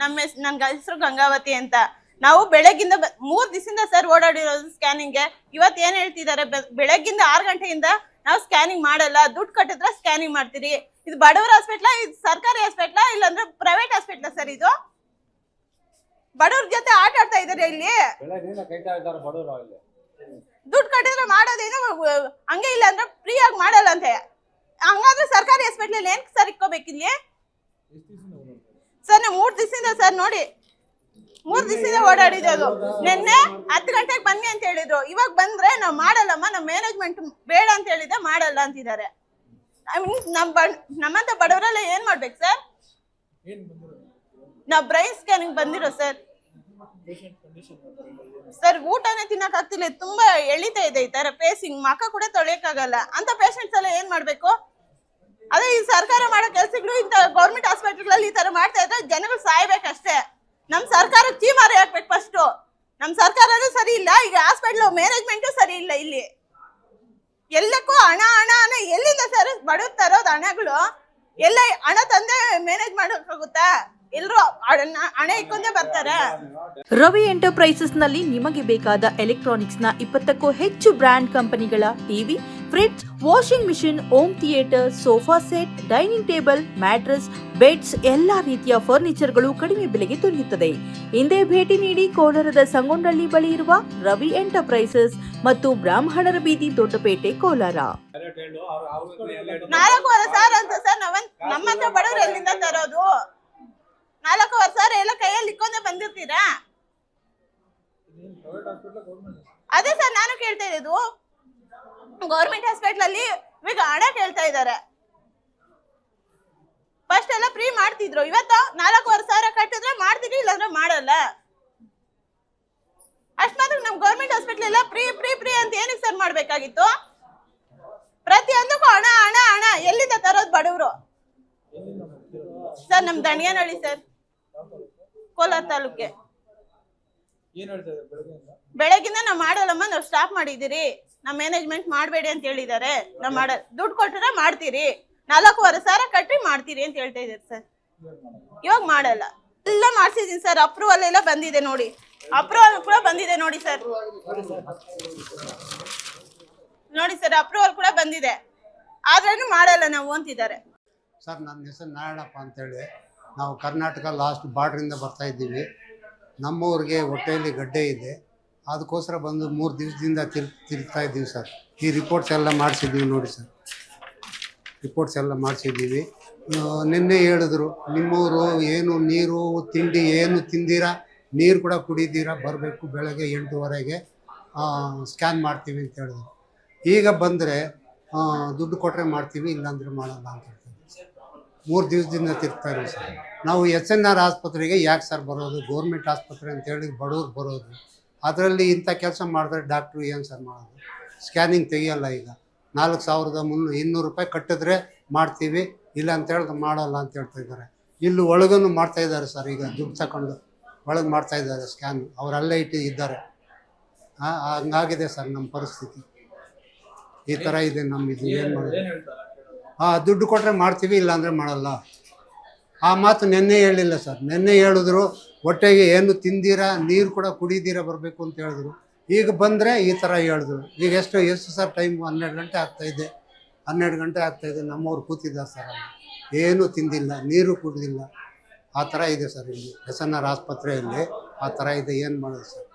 ನಮ್ಮ ನನ್ ಹೆಸರು ಗಂಗಾವತಿ ಅಂತ. ನಾವು ಬೆಳಗ್ಗಿಂದ ಮೂರ್ ದಿವಸದಿಂದ ಸರ್ ಓಡಾಡಿರೋದು ಸ್ಕ್ಯಾನಿಂಗ್ಗೆ ಇವತ್ತು ಏನ್ ಹೇಳ್ತಿದ್ದಾರೆ ಬೆಳಗ್ಗಿಂದ ಆರು ಗಂಟೆಯಿಂದ ನಾವು ಸ್ಕ್ಯಾನಿಂಗ್ ಮಾಡಲ್ಲ. ದುಡ್ಡು ಕಟ್ಟಿದ್ರೆ ಸ್ಕ್ಯಾನಿಂಗ್ ಮಾಡ್ತೀರಿ. ಇದು ಬಡವರ ಹಾಸ್ಪಿಟ್ಲ ಇದು ಸರ್ಕಾರಿ ಹಾಸ್ಪಿಟ್ಲಾ ಇಲ್ಲಾಂದ್ರೆ ಪ್ರೈವೇಟ್ ಹಾಸ್ಪಿಟ್ಲ ಸರ್ ಇದು? ಬಡವ್ರ ಜೊತೆ ಆಟ ಆಡ್ತಾ ಇದಾರೆ ಇಲ್ಲಿ. ದುಡ್ಡು ಕಟ್ಟಿದ್ರೆ ಮಾಡೋದೇನು ಹಂಗೆ ಇಲ್ಲ ಅಂದ್ರೆ ಫ್ರೀ ಆಗಿ ಮಾಡಲ್ಲ ಅಂತೆ. ಹಂಗಾದ್ರೆ ಸರ್ಕಾರಿ ಹಾಸ್ಪಿಟ್ಲಲ್ಲಿ ಏನ್ ಸರ್ ಇಕ್ಕೋಬೇಕಿಲ್ಲಿ ಸರ್ ನಾವು ಮೂರ್ ದಿವಸದಿಂದ ಸರ್ ನೋಡಿ. ಮೂರ್ ದಿವಸದಿಂದ ಓಡಾಡಿದ್ದು ನಿನ್ನೆ ಹತ್ತು ಗಂಟೆಗೆ ಬನ್ನಿ ಅಂತ ಹೇಳಿದ್ರು. ಇವಾಗ ಬಂದ್ರೆ ನಾವು ಮಾಡಲ್ಲಮ್ಮ ನಮ್ಮ ಮ್ಯಾನೇಜ್ಮೆಂಟ್ ಬೇಡ ಅಂತ ಹೇಳಿದ್ರೆ ಮಾಡಲ್ಲ ಅಂತಿದ್ದಾರೆ. ಐ ಮೀನ್ ನಮ್ ಬ- ನಮ್ಮಂತ ಬಡವರೆಲ್ಲ ಏನ್ ಮಾಡ್ಬೇಕು ಸರ್? ನಾವ್ ಬ್ರೈನ್ ಸ್ಕ್ಯಾನಿಂಗ್ ಬಂದಿರೋ ಸರ್. ಸರ್ ಊಟನೇ ತಿನ್ನಕ್ ಆಗ್ತಿಲ್ಲ. ತುಂಬಾ ಎಳಿತಾ ಇದೆ ಈ ತರ ಪೇಸಿಂಗ್ ಮಕ್ಕ ಕೂಡ ತೊಳೆಯಕ್ಕಾಗಲ್ಲ. ಅಂತ ಪೇಷಂಟ್ಸ್ ಎಲ್ಲ ಏನ್ ಮಾಡ್ಬೇಕು? ಅದೇ ಈ ಸರ್ಕಾರ ಮಾಡೋ ಕೆಲಸಗಳು ಇಂತ ಗೌರ್ಮೆಂಟ್ ಹಾಸ್ಪಿಟಲ್ಗಳಲ್ಲಿ ಈ ತರ ಮಾಡ್ತಾ ಇದ್ರೆ ಜನಗಳು ಸಾಯ್ಬೇಕಷ್ಟೇ. ನಮ್ಮ ಸರ್ಕಾರ ಚೀಮಾರಿ ಹಾಕ್ಬೇಕು ಫಸ್ಟ್ ನಮ್ಮ ಸರ್ಕಾರನೂ ಸರಿ ಇಲ್ಲ, ಈಗ ಹಾಸ್ಪಿಟ್ಲ್ ಮ್ಯಾನೇಜ್ಮೆಂಟು ಸರಿ ಇಲ್ಲ ಇಲ್ಲಿ. ಎಲ್ಲಕ್ಕೂ ಹಣ ಹಣ ಹಣ, ಎಲ್ಲಿಂದ ಸರ್ ಬಡವ್ ತರೋದು ಹಣಗಳು? ಎಲ್ಲ ಹಣ ತಂದೆ ಮ್ಯಾನೇಜ್ ಮಾಡೋಕ್ಕಾಗುತ್ತಾ ಎಲ್ಲರೂ ಹಣ ಬರ್ತಾರೆ. ರವಿ ಎಂಟರ್ಪ್ರೈಸಸ್ನಲ್ಲಿ ನಿಮಗೆ ಬೇಕಾದ ಎಲೆಕ್ಟ್ರಾನಿಕ್ಸ್ನ ಇಪ್ಪತ್ತಕ್ಕೂ ಹೆಚ್ಚು ಬ್ರ್ಯಾಂಡ್ ಕಂಪನಿಗಳ TV fridge washing machine home theatre sofa set dining table mattress beds ಎಲ್ಲಾ ರೀತಿಯ ಫರ್ನಿಚರ್ಗಳು ಕಡಿಮೆ ಬೆಲೆಗೆ ದೊರೆಯುತ್ತದೆ. ಹಿಂದೆ ಭೇಟಿ ನೀಡಿ ಕೋಲಾರದ ಸಂಗೊಂಡಳ್ಳಿ ಬಳಿ ಇರುವ ರವಿ ಎಂಟರ್ಪ್ರೈಸಸ್ ಮತ್ತು ಬ್ರಾಹ್ಮಣರ ಬೀದಿ ದೊಡ್ಡಪೇಟೆ, ಕೋಲಾರ. ನಾಲ್ಕು ವರ್ಷ ಅಂತ ಸರ್ ಎಲ್ಲಿಂದ ತರೋದು? ನಾಲ್ಕೂವರೆ ಸಾವಿರ ಎಲ್ಲ ಕೈಯಲ್ಲಿ ಬಂದಿರ್ತೀರಾ? ಅದೇ ಸರ್, ನಾನು ಕೇಳ್ತಾ ಇರೋದು. ಗೌರ್ಮೆಂಟ್ ಹಾಸ್ಪಿಟಲ್ ಅಲ್ಲಿ ಇವಾಗ ಹಣ ಕೇಳ್ತಾ ಇದ್ದಾರೆ. ಫಸ್ಟ್ ಎಲ್ಲ ಫ್ರೀ ಮಾಡ್ತಿದ್ರು. ಇವತ್ತು ನಾಲ್ಕೂವರೆ ಸಾವಿರ ಕಟ್ಟಿದ್ರೆ ಮಾಡ್ತೀನಿ, ಇಲ್ಲಾಂದ್ರೆ ಮಾಡಲ್ಲ. ಅಷ್ಟ್ ಮಾತ್ರ ನಮ್ ಗೌರ್ಮೆಂಟ್ ಹಾಸ್ಪಿಟಲ್ ಎಲ್ಲ ಫ್ರೀ ಫ್ರೀ ಫ್ರೀ ಅಂತ ಏನಕ್ಕೆ ಸರ್ ಮಾಡ್ಬೇಕಾಗಿತ್ತು? ಪ್ರತಿಯೊಂದಕ್ಕೂ ಹಣ ಹಣ ಹಣ. ಎಲ್ಲಿಂದ ತರೋದು ಬಡವರು? ಸರ್ ನಮ್ ದಣಿಯನಹಳ್ಳಿ ಸರ್ ಕೋಲಾರ ತಾಲೂಕೆ ಏನ್ ಹೇಳ್ತಾ ಇದ್ದಾರೆ ಬೆಳಗ್ಗೆಯಿಂದ ಬೆಳಗಿಂದ ನಾವು ಮಾಡಲ್ಲಮ್ಮ ನಾವು ಸ್ಟಾಪ್ ಮಾಡಿದಿರಿ ನಮ್ಮ ಮ್ಯಾನೇಜ್ಮೆಂಟ್ ಮಾಡಬೇಡಿ ಅಂತ ಹೇಳಿದ್ದಾರೆ. ನಾವು ಮಾಡ ದುಡ್ಡು ಕೊಟ್ಟರೆ ಮಾಡ್ತೀರಿ. ನಾಲ್ಕೂವರೆ ಸಾವಿರ ಕಟ್ಟಿ ಮಾಡ್ತೀರಿ ಅಂತ ಹೇಳ್ತಾ ಇದ್ದೀರಿ ಸರ್. ಇವಾಗ ಮಾಡಲ್ಲ. ಎಲ್ಲ ಮಾಡ್ಸಿದೀನಿ ಸರ್. ಅಪ್ರೂವಲ್ ಎಲ್ಲ ಬಂದಿದೆ ನೋಡಿ. ಅಪ್ರೂವಲ್ ಕೂಡ ಬಂದಿದೆ ನೋಡಿ ಸರ್. ನೋಡಿ ಸರ್ ಅಪ್ರೂವಲ್ ಕೂಡ ಬಂದಿದೆ. ಆದ್ರೂ ಮಾಡಲ್ಲ ನಾವು ಅಂತಿದ್ದಾರೆ. ಸರ್ ನನ್ನ ಹೆಸರು ನಾರಾಯಣಪ್ಪ ಅಂತೇಳಿ. ನಾವು ಕರ್ನಾಟಕ ಲಾಸ್ಟ್ ಬಾರ್ಡ್ರಿಂದ ಬರ್ತಾ ಇದ್ದೀವಿ. ನಮ್ಮೂರಿಗೆ ಹೊಟ್ಟೆಯಲ್ಲಿ ಗಡ್ಡೆ ಇದೆ. ಅದಕ್ಕೋಸ್ಕರ ಬಂದು ಮೂರು ದಿವಸದಿಂದ ತಿರ್, ತಿರುಗ್ತಾ ಇದ್ದೀವಿ ಸರ್. ಈ ರಿಪೋರ್ಟ್ಸ್ ಎಲ್ಲ ಮಾಡಿಸಿದ್ದೀವಿ ನೋಡಿ ಸರ್. ರಿಪೋರ್ಟ್ಸ್ ಎಲ್ಲ ಮಾಡಿಸಿದ್ದೀವಿ. ನಿನ್ನೆ ಹೇಳಿದ್ರು ನಿಮ್ಮವರು ಏನು ನೀರು, ತಿಂಡಿ ಏನು ತಿಂದಿರಾ? ನೀರು ಕೂಡ ಕುಡಿದೀರಾ? ಬರಬೇಕು ಬೆಳಗ್ಗೆ ಎಂಟುವರೆಗೆ. ಸ್ಕ್ಯಾನ್ ಮಾಡ್ತೀವಿ ಅಂತ ಹೇಳಿದ್ರು. ಈಗ ಬಂದರೆ ದುಡ್ಡು ಕೊಟ್ಟರೆ ಮಾಡ್ತೀವಿ, ಇಲ್ಲಾಂದರೆ ಮಾಡಲ್ಲ ಅಂತ ಮೂರು ದಿವಸದಿಂದ ತಿರ್ತಾ ಸರ್. ನಾವು ಎಸ್ ಎನ್ ಆರ್ ಆಸ್ಪತ್ರೆಗೆ ಯಾಕೆ ಸರ್ ಬರೋದು? ಗೌರ್ಮೆಂಟ್ ಆಸ್ಪತ್ರೆ ಅಂತೇಳಿ ಬಡವ್ರು ಬರೋದು. ಅದರಲ್ಲಿ ಇಂಥ ಕೆಲಸ ಮಾಡಿದ್ರೆ ಡಾಕ್ಟ್ರು ಏನು ಸರ್ ಮಾಡೋದು? ಸ್ಕ್ಯಾನಿಂಗ್ ತೆಗಿಯೋಲ್ಲ ಈಗ. ನಾಲ್ಕು ಸಾವಿರದ ಮುನ್ನೂ, ಇನ್ನೂರು ರೂಪಾಯಿ ಕಟ್ಟಿದ್ರೆ ಮಾಡ್ತೀವಿ. ಇಲ್ಲ ಅಂತ ಮಾಡೋಲ್ಲ ಅಂತ ಹೇಳ್ತಾ ಇದ್ದಾರೆ. ಇಲ್ಲಿ ಒಳಗೂ ಮಾಡ್ತಾ ಇದ್ದಾರೆ ಸರ್ ಈಗ ದುಡ್ಡು ತಗೊಂಡು ಒಳಗೆ ಮಾಡ್ತಾ ಇದ್ದಾರೆ ಸ್ಕ್ಯಾನ್. ಅವರಲ್ಲೇ ಇಟ್ಟು ಇದ್ದಾರೆ. ಹಂಗಾಗಿದೆ ಸರ್ ನಮ್ಮ ಪರಿಸ್ಥಿತಿ. ಈ ಥರ ಇದೆ ನಮ್ಮ ಇದು ಏನು ಮಾಡೋದು ಹಾಂ ದುಡ್ಡು ಕೊಟ್ಟರೆ ಮಾಡ್ತೀವಿ, ಇಲ್ಲಾಂದರೆ ಮಾಡಲ್ಲ. ಆ ಮಾತು ನಿನ್ನೆ ಹೇಳಿಲ್ಲ ಸರ್. ನಿನ್ನೆ ಹೇಳಿದ್ರು, ಹೊಟ್ಟೆಗೆ ಏನು ತಿಂದಿರಾ, ನೀರು ಕೂಡ ಕುಡಿದೀರಾ, ಬರಬೇಕು ಅಂತ ಹೇಳಿದ್ರು. ಈಗ ಬಂದರೆ ಈ ಥರ ಹೇಳಿದ್ರು. ಈಗ ಎಷ್ಟು ಎಷ್ಟು ಸರ್, ಟೈಮ್ ಹನ್ನೆರಡು ಗಂಟೆ ಆಗ್ತಾಯಿದೆ ಹನ್ನೆರಡು ಗಂಟೆ ಆಗ್ತಾಯಿದೆ ನಮ್ಮವ್ರು ಕೂತಿದ್ದಾರೆ ಸರ್ ಅಲ್ಲಿ. ಏನೂ ತಿಂದಿಲ್ಲ, ನೀರು ಕುಡಿದಿಲ್ಲ. ಆ ಥರ ಇದೆ ಸರ್ ಇಲ್ಲಿ, ಎಸ್ ಎನ್ ಆರ್ ಆಸ್ಪತ್ರೆಯಲ್ಲಿ. ಆ ಥರ ಇದೆ, ಏನು ಮಾಡೋದು ಸರ್?